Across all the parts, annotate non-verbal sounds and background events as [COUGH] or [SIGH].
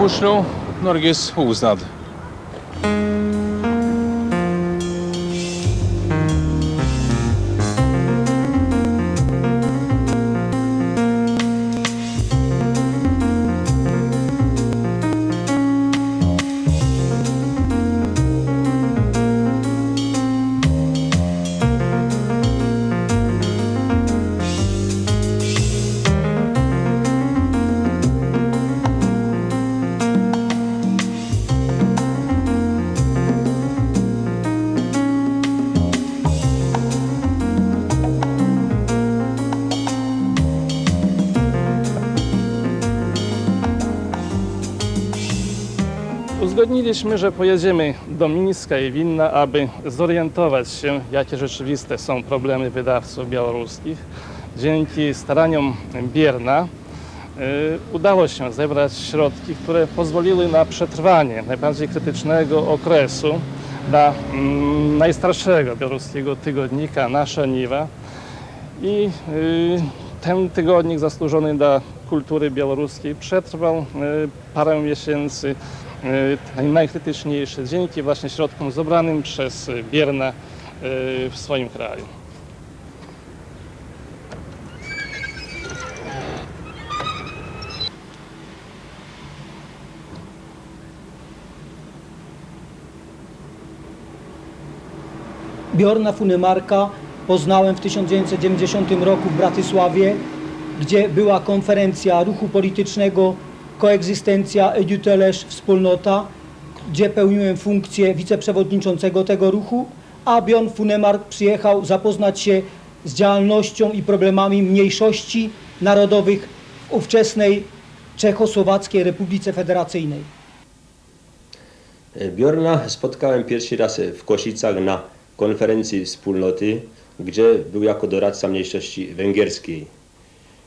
Oslo, Norges hovedstad. Uzgodniliśmy, że pojedziemy do Mińska i Wilna, aby zorientować się, jakie rzeczywiste są problemy wydawców białoruskich. Dzięki staraniom Bierna y, udało się zebrać środki, które pozwoliły na przetrwanie najbardziej krytycznego okresu dla mm, najstarszego białoruskiego tygodnika Nasza Niwa. I y, ten tygodnik zasłużony dla kultury białoruskiej przetrwał y, parę miesięcy y, najkrytyczniejszy dzięki właśnie środkom zebranym przez Bierna y, w swoim kraju. Bjorna Funemarka poznałem w 1990 roku w Bratysławie, gdzie była konferencja ruchu politycznego Koegzystencja Edutelesz Wspólnota, gdzie pełniłem funkcję wiceprzewodniczącego tego ruchu, a Bjorn Funemark przyjechał zapoznać się z działalnością i problemami mniejszości narodowych w ówczesnej Czechosłowackiej Republice Federacyjnej. Bjorna spotkałem pierwszy raz w Koszicach na konferencji wspólnoty, gdzie był jako doradca mniejszości węgierskiej.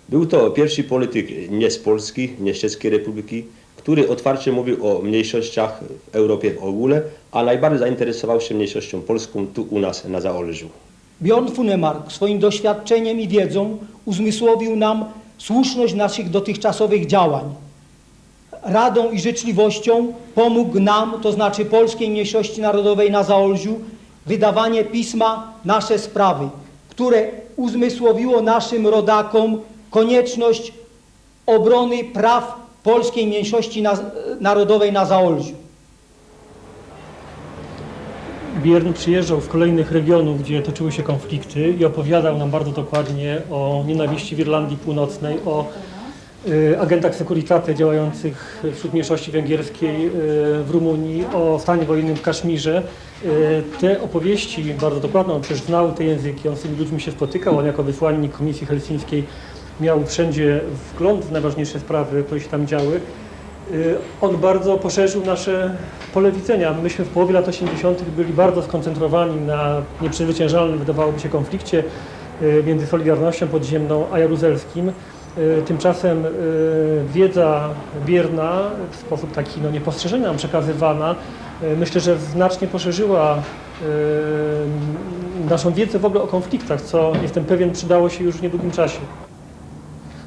Był to pierwszy polityk nie z Polski, nie z Czeskiej Republiki, który otwarcie mówił o mniejszościach w Europie w ogóle, a najbardziej zainteresował się mniejszością polską tu u nas na Zaolżu. Bjorn Funemark swoim doświadczeniem i wiedzą uzmysłowił nam słuszność naszych dotychczasowych działań. Radą i życzliwością pomógł nam, to znaczy polskiej mniejszości narodowej na Zaolziu, wydawanie pisma Nasze Sprawy, które uzmysłowiło naszym rodakom konieczność obrony praw polskiej mniejszości na, narodowej na Zaolziu. Biern przyjeżdżał z kolejnych regionów, gdzie toczyły się konflikty i opowiadał nam bardzo dokładnie o nienawiści w Irlandii Północnej, o y, agentach Securitate działających wśród mniejszości węgierskiej y, w Rumunii, o stanie wojennym w Kaszmirze. Y, Te opowieści bardzo dokładne, on przecież znał te języki, on z tymi ludźmi się spotykał, on jako wysłannik Komisji Helsińskiej miał wszędzie wgląd w najważniejsze sprawy, które się tam działy. Y, On bardzo poszerzył nasze pole widzenia. Myśmy w połowie lat 80. byli bardzo skoncentrowani na nieprzezwyciężalnym, wydawałoby się, konflikcie y, między Solidarnością Podziemną a Jaruzelskim. Y, Tymczasem wiedza bierna w sposób taki no, niepostrzeżony nam przekazywana, myślę, że znacznie poszerzyła naszą wiedzę w ogóle o konfliktach, co jestem pewien przydało się już w niedługim czasie.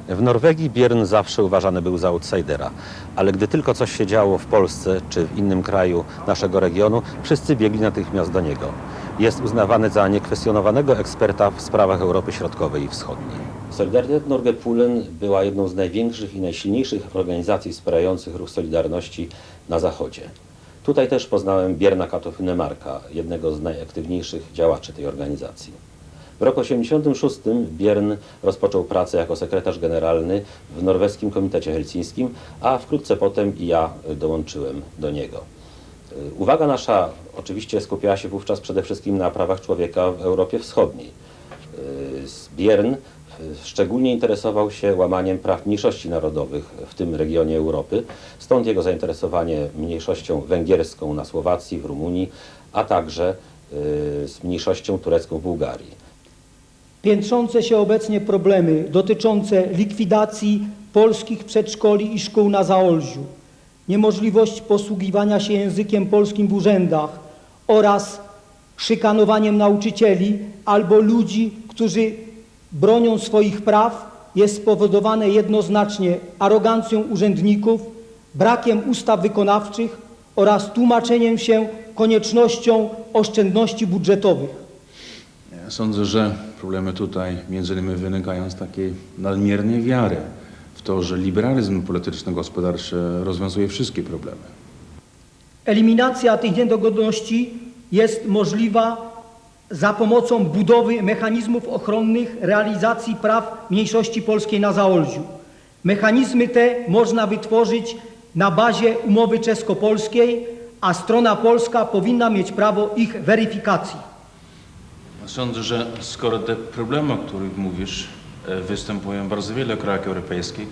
W Norwegii Biern zawsze uważany był za outsidera, ale gdy tylko coś się działo w Polsce czy w innym kraju naszego regionu, wszyscy biegli natychmiast do niego. Jest uznawany za niekwestionowanego eksperta w sprawach Europy Środkowej i Wschodniej. Solidaritet Norge Pulen była jedną z największych i najsilniejszych organizacji wspierających ruch Solidarności na Zachodzie. Tutaj też poznałem Bierna Katofinemarka, jednego z najaktywniejszych działaczy tej organizacji. W roku 1986 Biern rozpoczął pracę jako sekretarz generalny w norweskim Komitecie Helsińskim, a wkrótce potem i ja dołączyłem do niego. Y, Uwaga nasza oczywiście skupiała się wówczas przede wszystkim na prawach człowieka w Europie Wschodniej. Y, Biern y, szczególnie interesował się łamaniem praw mniejszości narodowych w tym regionie Europy, stąd jego zainteresowanie mniejszością węgierską na Słowacji, w Rumunii, a także z mniejszością turecką w Bułgarii. Piętrzące się obecnie problemy dotyczące likwidacji polskich przedszkoli i szkół na Zaolziu, niemożliwość posługiwania się językiem polskim w urzędach oraz szykanowaniem nauczycieli albo ludzi, którzy bronią swoich praw, jest spowodowane jednoznacznie arogancją urzędników, brakiem ustaw wykonawczych oraz tłumaczeniem się koniecznością oszczędności budżetowych. Sądzę, że problemy tutaj między innymi wynikają z takiej nadmiernej wiary w to, że liberalizm polityczno-gospodarczy rozwiązuje wszystkie problemy. Eliminacja tych niedogodności jest możliwa za pomocą budowy mechanizmów ochronnych realizacji praw mniejszości polskiej na Zaolziu. Mechanizmy te można wytworzyć na bazie umowy czesko-polskiej, a strona polska powinna mieć prawo ich weryfikacji. Sądzę, że skoro te problemy, o których mówisz, e, występują w bardzo wielu krajach europejskich,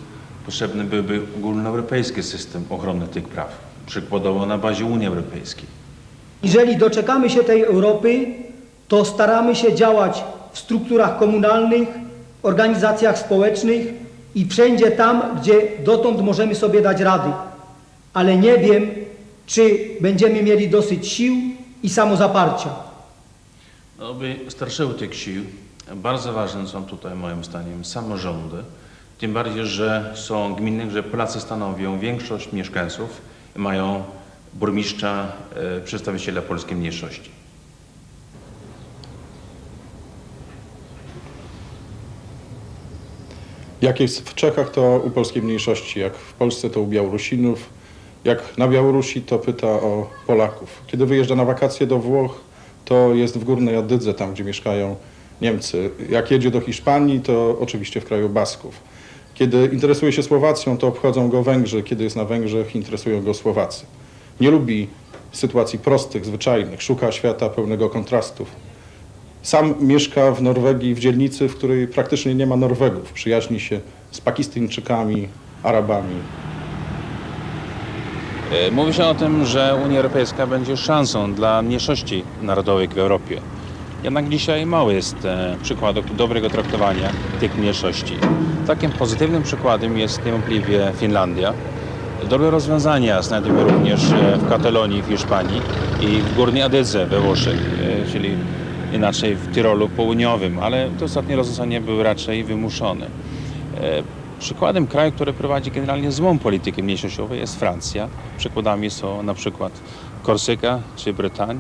potrzebny byłby ogólnoeuropejski system ochrony tych praw, przykładowo na bazie Unii Europejskiej. Jeżeli doczekamy się tej Europy, to staramy się działać w strukturach komunalnych, organizacjach społecznych i wszędzie tam, gdzie dotąd możemy sobie dać rady. Ale nie wiem, czy będziemy mieli dosyć sił i samozaparcia. No, by starczyły tych sił, bardzo ważne są tutaj moim zdaniem samorządy, tym bardziej, że są gminy, że Polacy stanowią większość mieszkańców i mają burmistrza, e, przedstawiciela polskiej mniejszości. Jak jest w Czechach, to u polskiej mniejszości, jak w Polsce, to u Białorusinów, jak na Białorusi, to pyta o Polaków. Kiedy wyjeżdża na wakacje do Włoch, to jest w Górnej Adydze, tam gdzie mieszkają Niemcy. Jak jedzie do Hiszpanii, to oczywiście w kraju Basków. Kiedy interesuje się Słowacją, to obchodzą go Węgrzy. Kiedy jest na Węgrzech, interesują go Słowacy. Nie lubi sytuacji prostych, zwyczajnych, szuka świata pełnego kontrastów. Sam mieszka w Norwegii, w dzielnicy, w której praktycznie nie ma Norwegów. Przyjaźni się z Pakistańczykami, Arabami. E, Mówi się o tym, że Unia Europejska będzie szansą dla mniejszości narodowych w Europie. Jednak dzisiaj mało jest e, przykładów dobrego traktowania tych mniejszości. Takim pozytywnym przykładem jest niewątpliwie Finlandia. Dobre rozwiązania znajdziemy również e, w Katalonii w Hiszpanii i w Górnej Adydze we Włoszech, czyli inaczej w Tyrolu Południowym, ale te ostatnie rozwiązania były raczej wymuszone. Przykładem kraju, który prowadzi generalnie złą politykę mniejszościową jest Francja. Przykładami są na przykład Korsyka czy Brytania,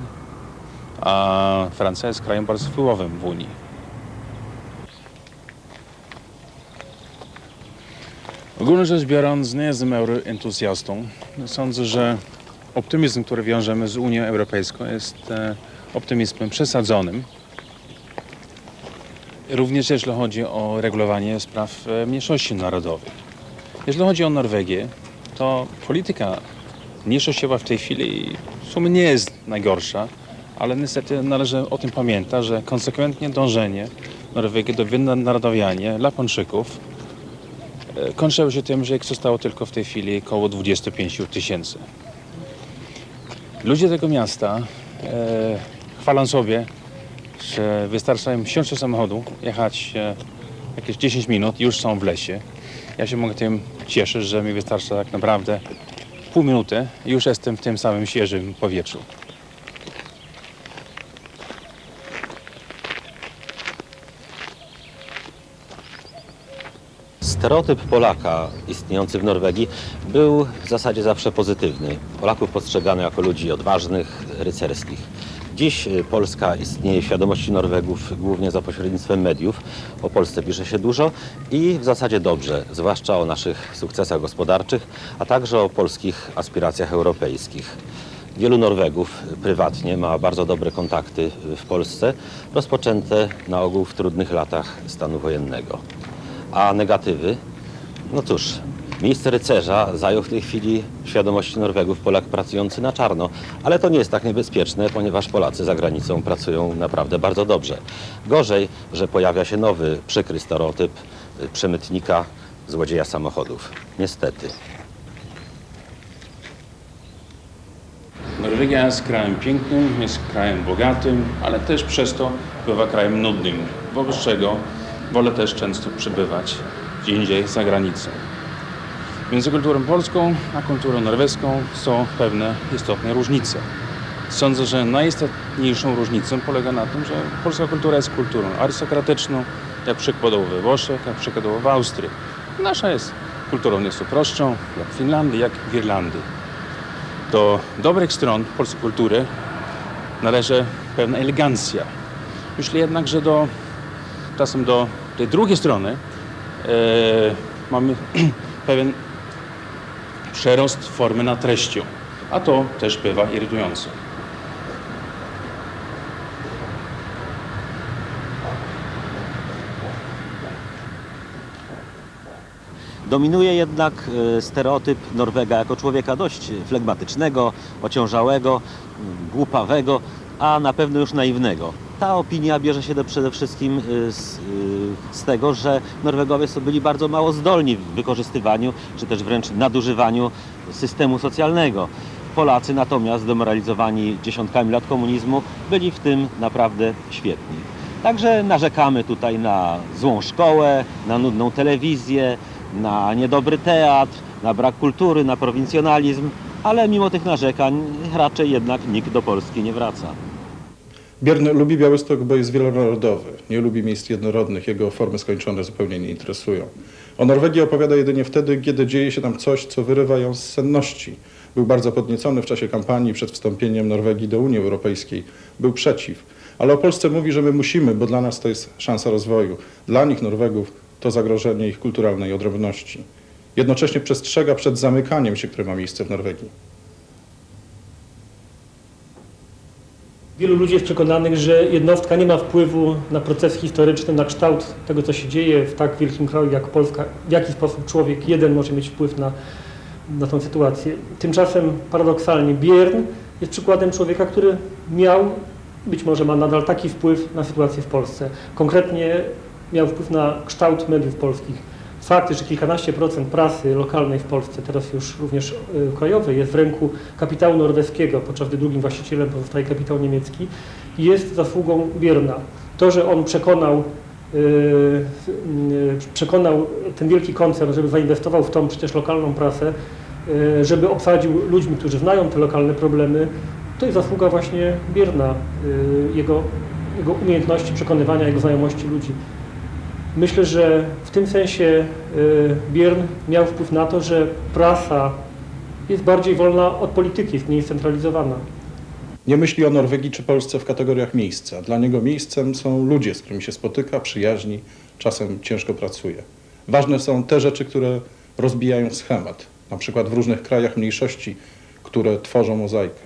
a Francja jest krajem bardzo wpływowym w Unii. Ogólnie rzecz biorąc, nie jestem euroentuzjastą. Sądzę, że optymizm, który wiążemy z Unią Europejską jest e, optymizmem przesadzonym. Również jeśli chodzi o regulowanie spraw e, mniejszości narodowych. Jeśli chodzi o Norwegię, to polityka mniejszościowa w tej chwili w sumie nie jest najgorsza, ale niestety należy o tym pamiętać, że konsekwentnie dążenie Norwegii do wynarodowiania Lapończyków e, kończyło się tym, że ich zostało tylko w tej chwili około 25 tysięcy. Ludzie tego miasta e, chwalą sobie, że wystarcza im wsiąść do samochodu, jechać e, jakieś 10 minut już są w lesie. Ja się mogę tym cieszyć, że mi wystarcza tak naprawdę pół minuty już jestem w tym samym świeżym powietrzu. Stereotyp Polaka istniejący w Norwegii był w zasadzie zawsze pozytywny. Polaków postrzegano jako ludzi odważnych, rycerskich. Dziś y, Polska istnieje w świadomości Norwegów głównie za pośrednictwem mediów. O Polsce pisze się dużo i w zasadzie dobrze, zwłaszcza o naszych sukcesach gospodarczych, a także o polskich aspiracjach europejskich. Wielu Norwegów prywatnie ma bardzo dobre kontakty w Polsce, rozpoczęte na ogół w trudnych latach stanu wojennego. A negatywy? No cóż, miejsce rycerza zajął w tej chwili w świadomości Norwegów Polak pracujący na czarno, ale to nie jest tak niebezpieczne, ponieważ Polacy za granicą pracują naprawdę bardzo dobrze. Gorzej, że pojawia się nowy, przykry stereotyp y, przemytnika, złodzieja samochodów. Niestety. Norwegia jest krajem pięknym, jest krajem bogatym, ale też przez to bywa krajem nudnym, wobec czego wolę też często przebywać gdzie indziej za granicą. Między kulturą polską a kulturą norweską są pewne istotne różnice. Sądzę, że najistotniejszą różnicą polega na tym, że polska kultura jest kulturą arystokratyczną, jak przykładowo we Włoszech, jak przykładowo w Austrii. Nasza jest kulturą nie są prostszą, jak w Finlandii, jak w Irlandii. Do dobrych stron polskiej kultury należy pewna elegancja. Myślę jednak, że do, czasem do tej drugiej strony e, mamy [CLEARS THROAT] pewien przerost formy nad treścią, a to też bywa irytujące. Dominuje jednak e, stereotyp Norwega jako człowieka dość flegmatycznego, ociążałego, m, głupawego, a na pewno już naiwnego. Ta opinia bierze się do przede wszystkim e, z, e, z tego, że Norwegowie byli bardzo mało zdolni w wykorzystywaniu, czy też wręcz nadużywaniu systemu socjalnego. Polacy natomiast, demoralizowani dziesiątkami lat komunizmu, byli w tym naprawdę świetni. Także narzekamy tutaj na złą szkołę, na nudną telewizję, na niedobry teatr, na brak kultury, na prowincjonalizm, ale mimo tych narzekań raczej jednak nikt do Polski nie wraca. Biern lubi Białystok, bo jest wielonarodowy. Nie lubi miejsc jednorodnych, jego formy skończone zupełnie nie interesują. O Norwegii opowiada jedynie wtedy, kiedy dzieje się tam coś, co wyrywa ją z senności. Był bardzo podniecony w czasie kampanii przed wstąpieniem Norwegii do Unii Europejskiej. Był przeciw. Ale o Polsce mówi, że my musimy, bo dla nas to jest szansa rozwoju. Dla nich, Norwegów, to zagrożenie ich kulturalnej odrębności. Jednocześnie przestrzega przed zamykaniem się, które ma miejsce w Norwegii. Wielu ludzi jest przekonanych, że jednostka nie ma wpływu na proces historyczny, na kształt tego, co się dzieje w tak wielkim kraju jak Polska. W jaki sposób człowiek jeden może mieć wpływ na, na tą sytuację. Tymczasem paradoksalnie Biern jest przykładem człowieka, który miał, być może ma nadal taki wpływ na sytuację w Polsce. Konkretnie miał wpływ na kształt mediów polskich. Fakt, że kilkanaście procent prasy lokalnej w Polsce, teraz już również y, krajowej, jest w ręku kapitału norweskiego, podczas gdy drugim właścicielem pozostaje kapitał niemiecki, jest zasługą Bierna. To, że on przekonał, y, y, przekonał ten wielki koncern, żeby zainwestował w tą przecież lokalną prasę, żeby obsadził ludźmi, którzy znają te lokalne problemy, to jest zasługa właśnie Bierna, jego, jego umiejętności przekonywania, jego znajomości ludzi. Myślę, że w tym sensie y, Biern miał wpływ na to, że prasa jest bardziej wolna od polityki, jest mniej scentralizowana. Nie myśli o Norwegii czy Polsce w kategoriach miejsca. Dla niego miejscem są ludzie, z którymi się spotyka, przyjaźni, czasem ciężko pracuje. Ważne są te rzeczy, które rozbijają schemat, na przykład w różnych krajach mniejszości, które tworzą mozaikę.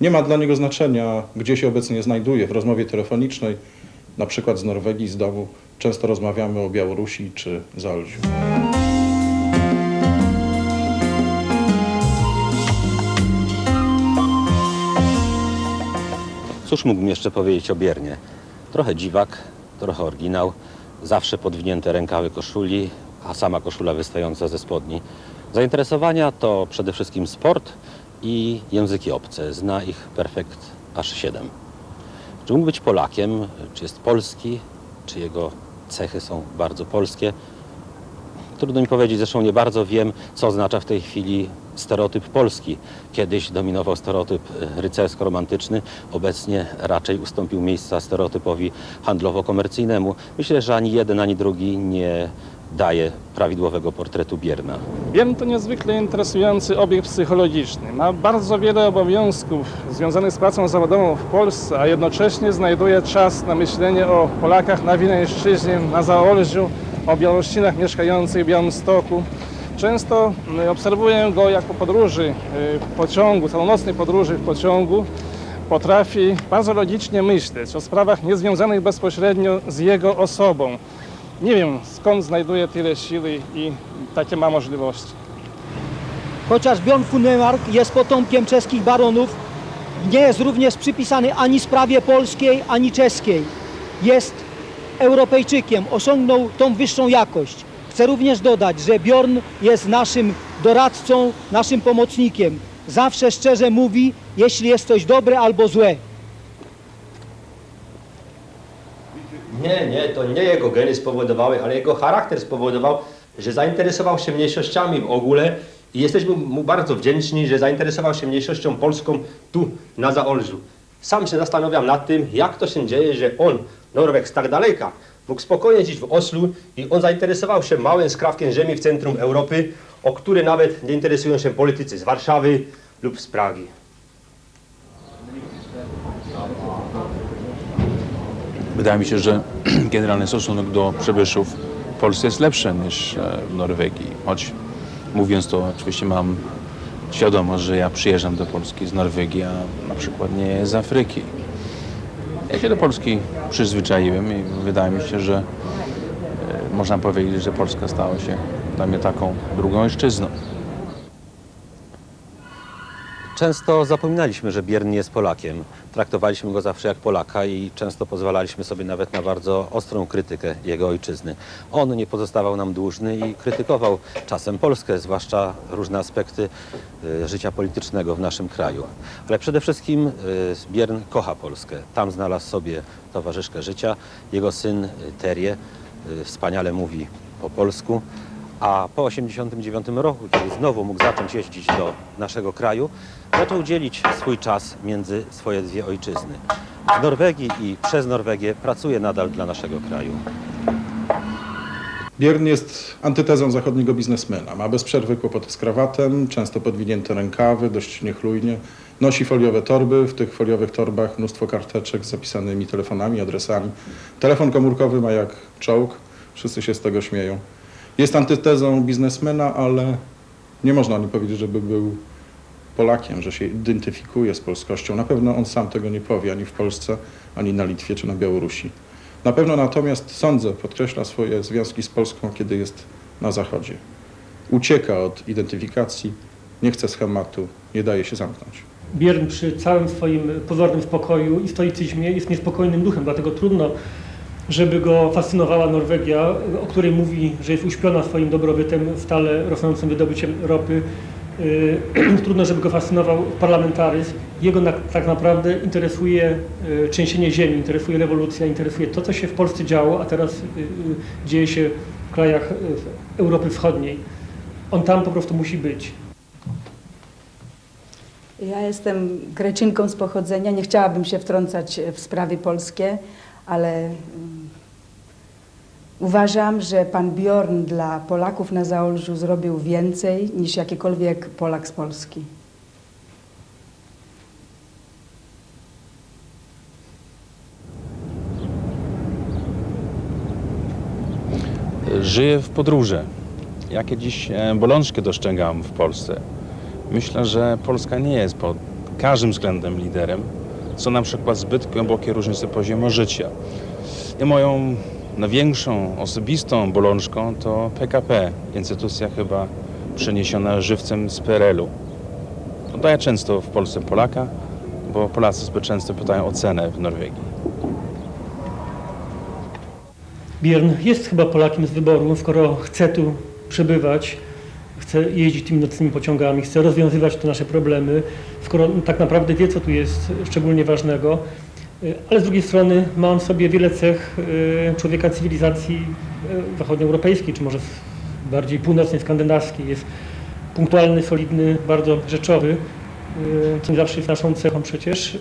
Nie ma dla niego znaczenia, gdzie się obecnie znajduje. W rozmowie telefonicznej, na przykład z Norwegii, z domu, często rozmawiamy o Białorusi czy Zaolziu. Cóż mógłbym jeszcze powiedzieć o Biernie? Trochę dziwak, trochę oryginał, zawsze podwinięte rękawy koszuli, a sama koszula wystająca ze spodni. Zainteresowania to przede wszystkim sport i języki obce. Zna ich perfekt aż siedem. Czy mógł być Polakiem? Czy jest polski? Czy jego cechy są bardzo polskie? Trudno mi powiedzieć, zresztą nie bardzo wiem, co oznacza w tej chwili stereotyp polski. Kiedyś dominował stereotyp e, rycersko-romantyczny, obecnie raczej ustąpił miejsca stereotypowi handlowo-komercyjnemu. Myślę, że ani jeden, ani drugi nie daje prawidłowego portretu Bierna. Biern to niezwykle interesujący obiekt psychologiczny. Ma bardzo wiele obowiązków związanych z pracą zawodową w Polsce, a jednocześnie znajduje czas na myślenie o Polakach na Wileńszczyźnie, na Zaolziu, o Białorusinach mieszkających w Białymstoku. Często y, obserwuję go jako podróży y, w pociągu, całonocnej podróży w pociągu. Potrafi bardzo logicznie myśleć o sprawach niezwiązanych bezpośrednio z jego osobą. Nie wiem skąd znajduje tyle siły i takie ma możliwości. Chociaż Bjorn Funemark jest potomkiem czeskich baronów, nie jest również przypisany ani sprawie polskiej, ani czeskiej. Jest Europejczykiem, osiągnął tą wyższą jakość. Chcę również dodać, że Bjorn jest naszym doradcą, naszym pomocnikiem. Zawsze szczerze mówi, jeśli jest coś dobre albo złe. Nie, nie, to nie jego geny spowodowały, ale jego charakter spowodował, że zainteresował się mniejszościami w ogóle i jesteśmy mu bardzo wdzięczni, że zainteresował się mniejszością polską tu, na Zaolżu. Sam się zastanawiam nad tym, jak to się dzieje, że on, Norweg z tak daleka, mógł spokojnie żyć w Oslu i on zainteresował się małym skrawkiem ziemi w centrum Europy, o który nawet nie interesują się politycy z Warszawy lub z Pragi. Wydaje mi się, że [CLEARS THROAT] generalny stosunek do przybyszów w Polsce jest lepszy niż e, w Norwegii. Choć mówiąc to, oczywiście mam świadomość, że ja przyjeżdżam do Polski z Norwegii, a na przykład nie z Afryki. Ja się do Polski przyzwyczaiłem i wydaje mi się, że e, można powiedzieć, że Polska stała się dla mnie taką drugą ojczyzną. Często zapominaliśmy, że Biern nie jest Polakiem. Traktowaliśmy go zawsze jak Polaka i często pozwalaliśmy sobie nawet na bardzo ostrą krytykę jego ojczyzny. On nie pozostawał nam dłużny i krytykował czasem Polskę, zwłaszcza różne aspekty y, życia politycznego w naszym kraju. Ale przede wszystkim y, Biern kocha Polskę. Tam znalazł sobie towarzyszkę życia. Jego syn y, Terie wspaniale mówi po polsku. A po 1989 roku, kiedy znowu mógł zacząć jeździć do naszego kraju, zaczął dzielić swój czas między swoje dwie ojczyzny. W Norwegii i przez Norwegię pracuje nadal dla naszego kraju. Biern jest antytezą zachodniego biznesmena. Ma bez przerwy kłopoty z krawatem, często podwinięte rękawy, dość niechlujnie. Nosi foliowe torby, w tych foliowych torbach mnóstwo karteczek z zapisanymi telefonami, adresami. Telefon komórkowy ma jak czołg, wszyscy się z tego śmieją. Jest antytezą biznesmena, ale nie można nie powiedzieć, żeby był Polakiem, że się identyfikuje z polskością. Na pewno on sam tego nie powie ani w Polsce, ani na Litwie czy na Białorusi. Na pewno natomiast sądzę, podkreśla swoje związki z Polską, kiedy jest na Zachodzie. Ucieka od identyfikacji, nie chce schematu, nie daje się zamknąć. Biern przy całym swoim pozornym spokoju i stoicyzmie jest niespokojnym duchem, dlatego trudno, żeby go fascynowała Norwegia, o której mówi, że jest uśpiona swoim dobrobytem, stale rosnącym wydobyciem ropy. Yy, [CLEARS THROAT] Trudno, żeby go fascynował parlamentaryzm. Jego na, tak naprawdę interesuje yy, trzęsienie ziemi, interesuje rewolucja, interesuje to, co się w Polsce działo, a teraz yy, dzieje się w krajach Europy Wschodniej. On tam po prostu musi być. Ja jestem Greczynką z pochodzenia. Nie chciałabym się wtrącać w sprawy polskie, ale mm, uważam, że pan Bjorn dla Polaków na Zaolżu zrobił więcej niż jakikolwiek Polak z Polski. Żyję w podróży. Jakie dziś e, bolączki dostrzegam w Polsce? Myślę, że Polska nie jest pod każdym względem liderem. Są na przykład zbyt głębokie różnice poziomu życia. I moją największą osobistą bolączką to PKP, instytucja chyba przeniesiona żywcem z PRL-u. Oddaję często w Polsce Polaka, bo Polacy zbyt często pytają o cenę w Norwegii. Biern jest chyba Polakiem z wyboru, skoro chce tu przebywać, chce jeździć tymi nocnymi pociągami, chce rozwiązywać te nasze problemy, skoro tak naprawdę wie, co tu jest szczególnie ważnego. Y, Ale z drugiej strony ma on w sobie wiele cech y, człowieka cywilizacji y, zachodnioeuropejskiej, czy może bardziej północnej, skandynawskiej. Jest punktualny, solidny, bardzo rzeczowy, co nie zawsze jest naszą cechą przecież.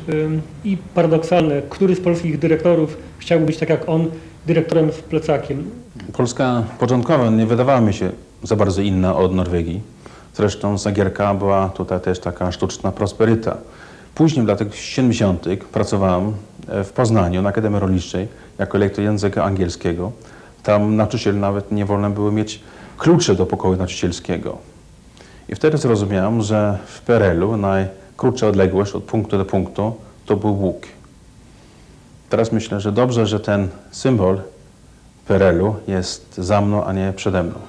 I paradoksalne, który z polskich dyrektorów chciałby być tak jak on, dyrektorem z plecakiem. Polska początkowo nie wydawała mi się za bardzo inna od Norwegii. Zresztą Zagierka była tutaj też taka sztuczna prosperyta. Później w latach 70. pracowałem e, w Poznaniu na Akademii Rolniczej jako lektor języka angielskiego. Tam nauczyciel nawet nie wolno było mieć kluczy do pokoju nauczycielskiego. I wtedy zrozumiałem, że w PRL-u najkrótsza odległość od punktu do punktu to był łuk. Teraz myślę, że dobrze, że ten symbol PRL-u jest za mną, a nie przede mną.